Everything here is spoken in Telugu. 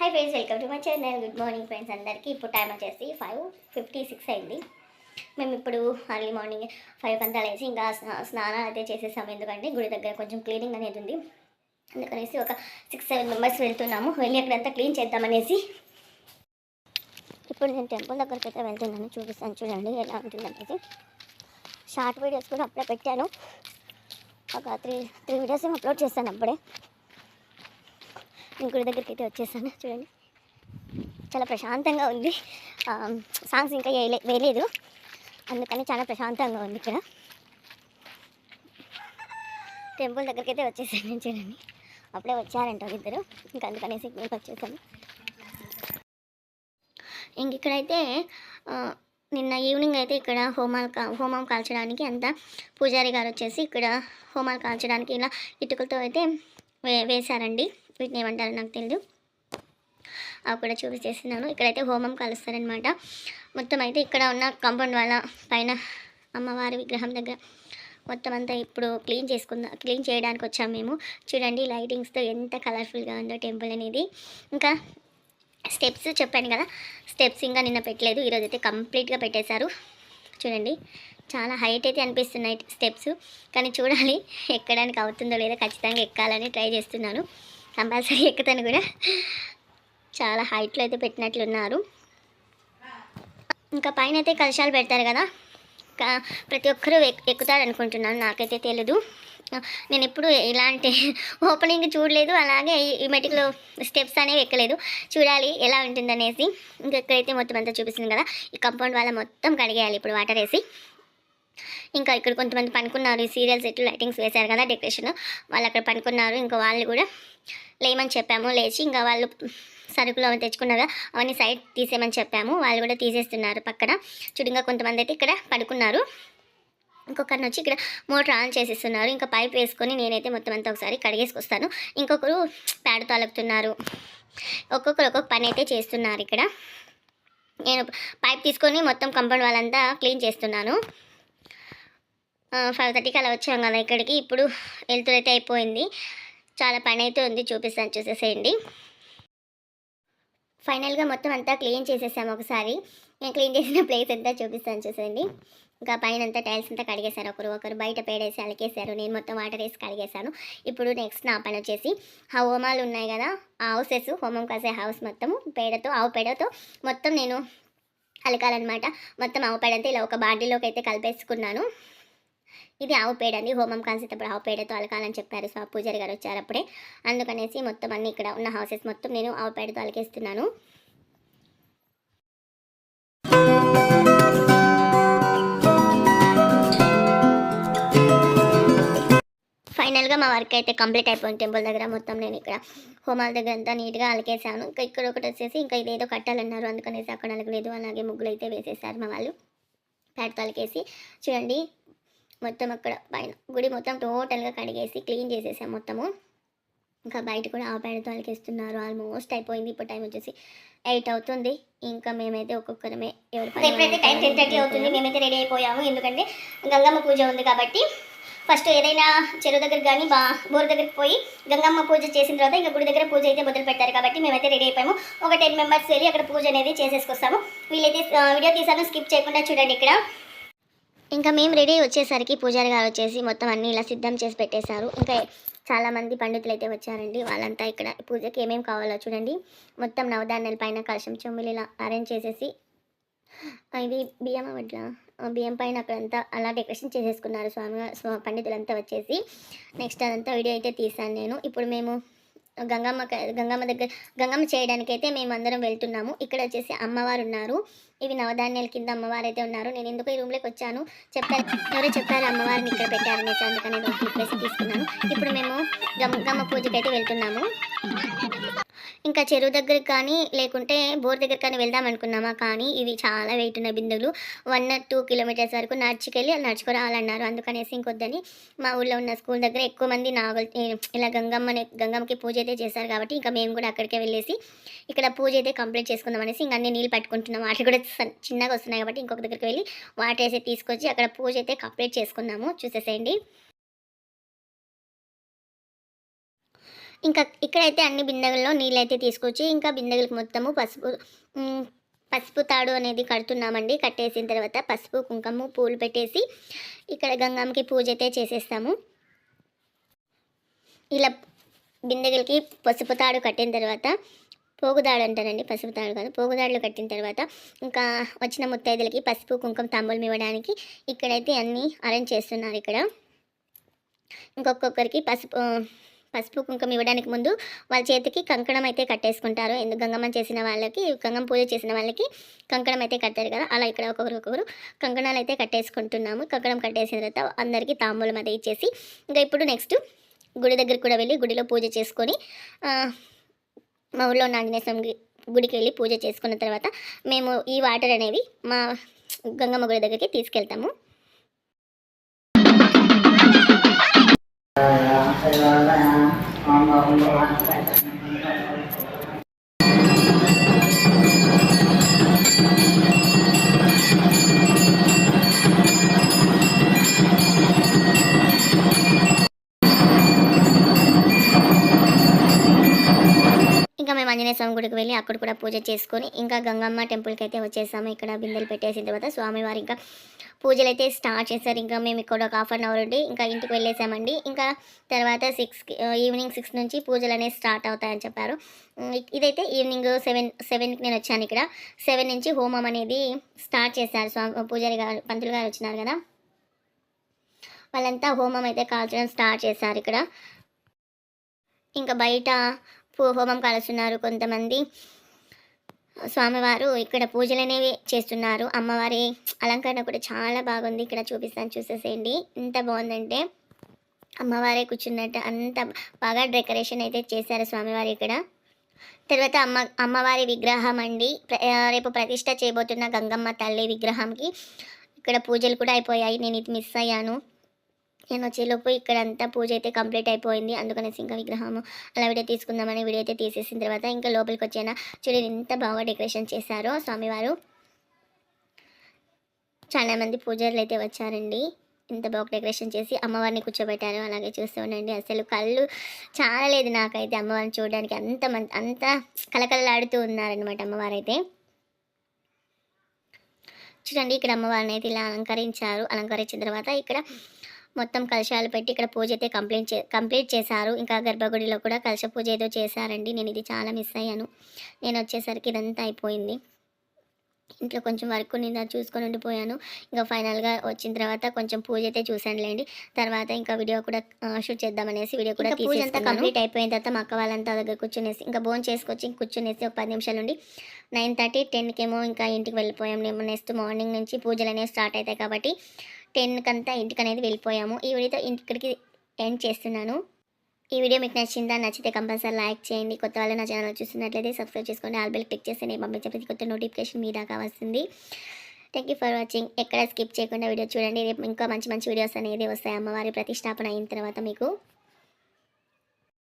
Hi friends welcome to my channel good morning friends అందరికీ ఇప్పుడు టైం వచ్చేసి ఫైవ్ ఫిఫ్టీ సిక్స్ అయింది. మేము ఇప్పుడు అర్లీ మార్నింగ్ ఫైవ్ అంతా లేచి ఇంకా స్నానాలు అయితే చేసేసాము. ఎందుకంటే గుడి దగ్గర కొంచెం క్లీనింగ్ అనేది ఉంది. అందుకనేసి ఒక సిక్స్ సెవెన్ మెంబర్స్ వెళ్తున్నాము. వెళ్ళి అక్కడంతా క్లీన్ చేద్దామనేసి ఇప్పుడు నేను టెంపుల్ దగ్గరికి అయితే వెళ్తున్నాను. చూపిస్తాను చూడండి ఎలా ఉంటుందనేసి షార్ట్ వీడియోస్ కూడా అప్పుడే పెట్టాను. ఒక త్రీ త్రీ వీడియోస్ ఏమి అప్లోడ్ చేస్తాను అప్పుడే. గుడి దగ్గరికి అయితే వచ్చేసాను. చూడండి. చాలా ప్రశాంతంగా ఉంది. సాంగ్స్ ఇంకా వేయలే వేయలేదు. అందుకని చాలా ప్రశాంతంగా ఉంది ఇక్కడ. టెంపుల్ దగ్గరికి అయితే వచ్చేసాను చూడండి. అప్పుడే వచ్చారంట ఇద్దరు ఇంకా అందుకనేసి ఇక్కడికి వచ్చేసాను. ఇంక ఇక్కడైతే నిన్న ఈవినింగ్ అయితే ఇక్కడ హోమాలు కా హోమం కాల్చడానికి అంతా పూజారి గారు వచ్చేసి ఇక్కడ హోమాలు కాల్చడానికి ఇలా ఇటుకలతో అయితే వే వేశారండి. వీటిని ఏమంటారో నాకు తెలియదు అవి కూడా చూపించేస్తున్నాను. ఇక్కడైతే హోమం కలుస్తారనమాట. మొత్తం అయితే ఇక్కడ ఉన్న కాంపౌండ్ వాళ్ళ పైన అమ్మవారి విగ్రహం దగ్గర మొత్తం అంతా ఇప్పుడు క్లీన్ చేసుకుందాం క్లీన్ చేయడానికి వచ్చాం మేము. చూడండి లైటింగ్స్తో ఎంత కలర్ఫుల్గా ఉందో టెంపుల్ అనేది. ఇంకా స్టెప్స్ చెప్పాను కదా స్టెప్స్ ఇంకా నిన్న పెట్టలేదు. ఈరోజు అయితే కంప్లీట్గా పెట్టేశారు. చూడండి చాలా హైట్ అయితే అనిపిస్తున్నాయి స్టెప్స్. కానీ చూడాలి ఎక్కడానికి అవుతుందో లేదో ఖచ్చితంగా ఎక్కాలని ట్రై చేస్తున్నాను. కంపల్సరీ ఎక్కుతాను కూడా చాలా హైట్లో అయితే పెట్టినట్లున్నారు. ఇంకా పైన అయితే కలశాలు పెడతారు కదా. ప్రతి ఒక్కరూ ఎక్- ఎక్కుతారు అనుకుంటున్నాను నాకైతే తెలీదు. నేను ఎప్పుడు ఇలాంటి ఓపెనింగ్ చూడలేదు. అలాగే ఈ- మెటిక్లో మెటికలో స్టెప్స్ అనేవి ఎక్కలేదు. చూడాలి ఎలా ఉంటుందనేసి. ఇంకెక్కడైతే మొత్తం అంతా చూపిస్తుంది కదా. ఈ కంపౌండ్ వాళ్ళ మొత్తం కడిగేయాలి ఇప్పుడు వాటర్ వేసి. ఇంకా ఇక్కడ కొంతమంది పనుకున్నారు. ఈ సీరియల్ సెట్ లైటింగ్స్ వేశారు కదా డెకరేషన్ వాళ్ళు అక్కడ పనుకున్నారు. ఇంకా వాళ్ళు కూడా లేమని చెప్పాము. లేచి ఇంకా వాళ్ళు సరుకులు అవి తెచ్చుకున్నారు కదా, అవన్నీ సైడ్ తీసేయమని చెప్పాము. వాళ్ళు కూడా తీసేస్తున్నారు పక్కన. చుడంగా కొంతమంది అయితే ఇక్కడ పడుకున్నారు. ఇంకొకరిని వచ్చి ఇక్కడ మోటార్ ఆన్ చేసేస్తున్నారు. ఇంకా పైప్ వేసుకొని నేనైతే మొత్తం అంతా ఒకసారి కడిగేసుకొస్తాను. ఇంకొకరు పేడతో అలుకుతున్నారు ఒక్కొక్కరు ఒక్కొక్క పని అయితే చేస్తున్నారు ఇక్కడ. నేను పైప్ తీసుకొని మొత్తం కంపౌండ్ వాళ్ళంతా క్లీన్ చేస్తున్నాను. ఫైవ్ థర్టీకి అలా వచ్చాం కదా ఇక్కడికి. ఇప్పుడు వెళ్తురైతే అయిపోయింది. చాలా పని అయితే ఉంది. చూపిస్తాను చూసేసేయండి. ఫైనల్గా మొత్తం అంతా క్లీన్ చేసేసాము ఒకసారి. నేను క్లీన్ చేసిన ప్లేస్ అంతా చూపిస్తాను చూసేయండి. ఇంకా పైన అంతా టైల్స్ అంతా కడిగేశారు ఒకరు. ఒకరు బయట పేడేసి అలకేశారు. నేను మొత్తం వాటర్ వేసి కడిగేశాను. ఇప్పుడు నెక్స్ట్ నా పని వచ్చేసి ఆ హోమాలు ఉన్నాయి కదా ఆ హౌసెస్ హోమం కాసే హౌస్ మొత్తము పేడతో ఆవు పేడతో మొత్తం నేను అలకాలన్నమాట. మొత్తం ఆవు పేడంతా ఇలా ఒక బాటిల్లోకి అయితే కలిపేసుకున్నాను. ఇది ఆవు పేడ అండి. హోమం కాసేటప్పుడు ఆవు పేడతో అలకాలని చెప్పారు సో పూజారి గారు వచ్చారు అప్పుడే. అందుకనేసి మొత్తం అన్ని ఇక్కడ ఉన్న హౌసెస్ మొత్తం నేను ఆవు పేడతో అలకేస్తున్నాను. ఫైనల్గా మా వర్క్ అయితే కంప్లీట్ అయిపోయింది. టెంపుల్ దగ్గర మొత్తం నేను ఇక్కడ హోమాల దగ్గర అంతా నీట్గా అలకేసాను ఇంకా ఇక్కడ ఒకటి వచ్చేసి ఇంకా ఇదేదో కట్టాలన్నారు. అందుకనేసి అక్కడ అలకలేదు. అలాగే ముగ్గులు అయితే వేసేసారు మా వాళ్ళు. పేడతో అలకేసి చూడండి. మొత్తం అక్కడ పైన గుడి మొత్తం టోటల్గా కడిగేసి క్లీన్ చేసేసాం మొత్తము. ఇంకా బయట కూడా ఆ పేడతో అలకేస్తున్నారు. ఆల్మోస్ట్ అయిపోయింది. ఇప్పుడు టైం వచ్చేసి ఎయిట్ అవుతుంది. ఇంకా మేమైతే ఒక్కొక్కరమే ఎవరి టైం టెన్ థర్టీ అవుతుంది. మేమైతే రెడీ అయిపోయాము. ఎందుకంటే గంగమ్మ పూజ ఉంది కాబట్టి ఫస్ట్ ఏదైనా చెరువు దగ్గర కానీ బా బోర్ దగ్గరికి పోయి గంగమ్మ పూజ చేసిన తర్వాత ఇంకా గుడి దగ్గర పూజ అయితే మొదలు పెట్టారు కాబట్టి మేమైతే రెడీ అయిపోయాము. ఒక టెన్ మెంబర్స్ వెళ్ళి అక్కడ పూజ అనేది చేసేసుకొస్తాము. వీళ్ళైతే వీడియో తీసాను. స్కిప్ చేయకుండా చూడండి ఇక్కడ. ఇంకా మేము రెడీ వచ్చేసరికి పూజారి గారు వచ్చేసి మొత్తం అన్ని ఇలా సిద్ధం చేసి పెట్టేశారు. ఇంకా చాలామంది పండితులు అయితే వచ్చారండి. వాళ్ళంతా ఇక్కడ పూజకి ఏమేమి కావాలో చూడండి. మొత్తం నవధాన్యాల పైన కలశం చెమ్ములు ఇలా అరేంజ్ చేసేసి ఇవి ఇది బియ్యం వడ్ల? బియ్యం పైన అక్కడంతా అలా డెకరేషన్ చేసేసుకున్నారు స్వామి స్వా పండితులంతా వచ్చేసి. నెక్స్ట్ అదంతా వీడియో అయితే తీసాను నేను. ఇప్పుడు మేము గంగమ్మ గంగమ్మ దగ్గర గంగమ్మ చేయడానికి అయితే మేము అందరం వెళ్తున్నాము. ఇక్కడ వచ్చేసి అమ్మవారు ఉన్నారు. ఇవి నవధాన్యాల కింద అమ్మవారు అయితే ఉన్నారు. నేను ఎందుకు ఈ రూమ్లోకి వచ్చాను? చెప్పారు ఎవరో చెప్పారు అమ్మవారిని ఇక్కడ పెట్టారనేసి అందుకని నేను తీసుకున్నాను. ఇప్పుడు మేము గంగమ్మ పూజకి అయితే వెళ్తున్నాము. ఇంకా చెరువు దగ్గరికి కానీ లేకుంటే బోర్ దగ్గర కానీ వెళ్దాం అనుకున్నామా? కానీ ఇవి చాలా వెయిట్ ఉన్న బిందులు వన్ ఆర్ టూ కిలోమీటర్స్ వరకు నడుచుకెళ్ళి నడుచుకురావాలన్నారు నడుచుకు రావాలన్నారు అందుకనేసి ఇంకొద్దని మా ఊళ్ళో ఉన్న స్కూల్ దగ్గర ఎక్కువ మంది నావల్ ఇలా గంగమ్మని గంగమ్మకి పూజ అయితే చేశారు కాబట్టి ఇంకా మేము కూడా అక్కడికే వెళ్ళేసి ఇక్కడ పూజ అయితే కంప్లీట్ చేసుకుందాం అనేసి ఇంకా అన్ని నీళ్ళు పట్టుకుంటున్నాం. వాటర్ కూడా చిన్నగా వస్తున్నాయి కాబట్టి ఇంకొక దగ్గరికి వెళ్ళి వాటర్ వేసి తీసుకొచ్చి అక్కడ పూజ అయితే కంప్లీట్ చేసుకున్నాము. చూసేసేయండి. ఇంకా ఇక్కడైతే అన్ని బిందెలలో నీళ్ళైతే తీసుకొచ్చి ఇంకా బిందెలకు మొత్తము పసుపు పసుపు తాడు అనేది కడుతున్నామండి. కట్టేసిన తర్వాత పసుపు కుంకుమ పూలు పెట్టేసి ఇక్కడ గంగమ్మకి పూజ అయితే చేసేస్తాము. ఇలా బిందెలకి పసుపు తాడు కట్టిన తర్వాత పోగుదాడు అంటారండి పసుపు తాడు కాదు పోగుదాడులు కట్టిన తర్వాత ఇంకా వచ్చిన ముత్తైదులకి పసుపు కుంకుమ తాంబూలం ఇవ్వడానికి ఇక్కడైతే అన్నీ అరేంజ్ చేస్తున్నారు ఇక్కడ. ఇంకొక్కొక్కరికి పసుపు పసుపు కుంకుమ ఇవ్వడానికి ముందు వాళ్ళ చేతికి కంకణం అయితే కట్టేసుకుంటారు. ఎందుకు గంగమ్మ చేసిన వాళ్ళకి గంగమ్మ పూజ చేసిన వాళ్ళకి కంకణం అయితే కట్టారు కదా? అలా ఇక్కడ ఒక్కొక్కరు ఒక్కొక్కరు కంకణాలు అయితే కట్టేసుకుంటున్నాము. కంకణం కట్టేసిన తర్వాత అందరికీ తాంబూలం అయితే ఇచ్చేసి ఇంకా ఇప్పుడు నెక్స్ట్ గుడి దగ్గరికి కూడా వెళ్ళి గుడిలో పూజ చేసుకొని మా ఊళ్ళో ఉన్న ఆంజనేయ స్వామి గుడికి వెళ్ళి పూజ చేసుకున్న తర్వాత మేము ఈ వాటర్ అనేవి మా గంగమ్మ గుడి దగ్గరికి తీసుకెళ్తాము. ఇంకా మేము ఆంజనేయ స్వామి గుడికి వెళ్ళి అక్కడ కూడా పూజ చేసుకొని ఇంకా గంగమ్మ టెంపుల్కి అయితే వచ్చేసాము. ఇక్కడ బిందెలు పెట్టేసిన తర్వాత స్వామివారి ఇంకా పూజలు అయితే స్టార్ట్ చేశారు. ఇంకా మేము ఇక్కడ ఒక హాఫ్ అన్ అవర్ ఉండి ఇంకా ఇంటికి వెళ్ళేసామండి. ఇంకా తర్వాత సిక్స్కి ఈవినింగ్ సిక్స్ నుంచి పూజలు అనేవి స్టార్ట్ అవుతాయని చెప్పారు. ఇదైతే ఈవినింగ్ సెవెన్ సెవెన్కి నేను వచ్చాను ఇక్కడ. సెవెన్ నుంచి హోమం అనేది స్టార్ట్ చేశారు. స్వామి పూజారి గారు పంతులు గారు వచ్చినారు కదా? వాళ్ళంతా హోమం అయితే కాల్చడం స్టార్ట్ చేశారు ఇక్కడ. ఇంకా బయట హోమం కాలుస్తున్నారు కొంతమంది. స్వామివారు ఇక్కడ పూజలు అనేవి చేస్తున్నారు. అమ్మవారి అలంకరణ కూడా చాలా బాగుంది. ఇక్కడ చూపిస్తాను చూసేసేయండి. ఎంత బాగుందంటే అమ్మవారే కూర్చున్నట్టు అంత బాగా డెకరేషన్ అయితే చేశారు స్వామివారు ఇక్కడ. తర్వాత అమ్మ అమ్మవారి విగ్రహం అండి. ప్ర- రేపు ప్రతిష్ట చేయబోతున్న గంగమ్మ తల్లి విగ్రహంకి ఇక్కడ పూజలు కూడా అయిపోయాయి. నేను ఇది మిస్ అయ్యాను. నేను వచ్చేలోపు ఇక్కడంతా పూజ అయితే కంప్లీట్ అయిపోయింది. అందుకనేసి ఇంకా విగ్రహం అలా వీడియో తీసుకుందామని వీడియో అయితే తీసేసిన తర్వాత ఇంకా లోపలికి వచ్చాను చూడండి ఎంత బాగా డెకరేషన్ చేశారో స్వామివారు. చాలా మంది పూజారులు అయితే వచ్చారండి. ఇంత బాగా డెకరేషన్ చేసి అమ్మవారిని కూర్చోబెట్టారు. అలాగే చూస్తూ ఉండండి. అసలు కళ్ళు చాలా లేదు నాకైతే అమ్మవారిని చూడడానికి. అంత మంది అంత కలకలలాడుతూ ఉన్నారనమాట అమ్మవారు అయితే చూడండి ఇక్కడ అమ్మవారిని అయితే ఇలా అలంకరించారు. అలంకరించిన తర్వాత ఇక్కడ మొత్తం కలశాలు పెట్టి ఇక్కడ పూజ అయితే కంప్లీట్ చే కంప్లీట్ చేశారు. ఇంకా గర్భగుడిలో కూడా కలశ పూజ ఏదో చేశారండి. నేను ఇది చాలా మిస్ అయ్యాను. నేను వచ్చేసరికి ఇదంతా అయిపోయింది. ఇంట్లో కొంచెం వర్క్ అది చూసుకొని ఉండిపోయాను. ఇంకా ఫైనల్గా వచ్చిన తర్వాత కొంచెం పూజ అయితే చూసానులేండి తర్వాత ఇంకా వీడియో కూడా షూట్ చేద్దామనేసి వీడియో కూడా పూజ అంతా కంప్లీట్ అయిపోయిన తర్వాత మా అక్క వాళ్ళంతా దగ్గర కూర్చునేసి ఇంకా బోన్ చేసుకొచ్చి ఇంక కూర్చునేసి ఒక పది నిమిషాలు ఉండి నైన్ థర్టీ టెన్కేమో ఇంకా ఇంటికి వెళ్ళిపోయాం. మేము నెక్స్ట్ మార్నింగ్ నుంచి పూజలు అనేవి స్టార్ట్ అవుతాయి కాబట్టి టెన్కి అంతా ఇంటికి అనేది వెళ్ళిపోయాము. ఈ వీడియోతో ఇక్కడికి ఎండ్ చేస్తున్నాను. ఈ వీడియో మీకు నచ్చిందా? నచ్చితే కంపల్సరీ లైక్ చేయండి. కొత్త వాళ్ళు నా ఛానల్ చూస్తున్నట్లయితే సబ్స్క్రైబ్ చేసుకోండి ఆల్ బెల్ క్లిక్ చేస్తే నేను పంపించే ప్రతి కొత్త నోటిఫికేషన్ మీ దాకా వస్తుంది. థ్యాంక్ యూ ఫర్ వాచింగ్ ఎక్కడ స్కిప్ చేయకుండా వీడియో చూడండి. రేపు ఇంకా మంచి మంచి వీడియోస్ అనేది వస్తాయి. అమ్మవారి ప్రతిష్టాపన అయిన తర్వాత మీకు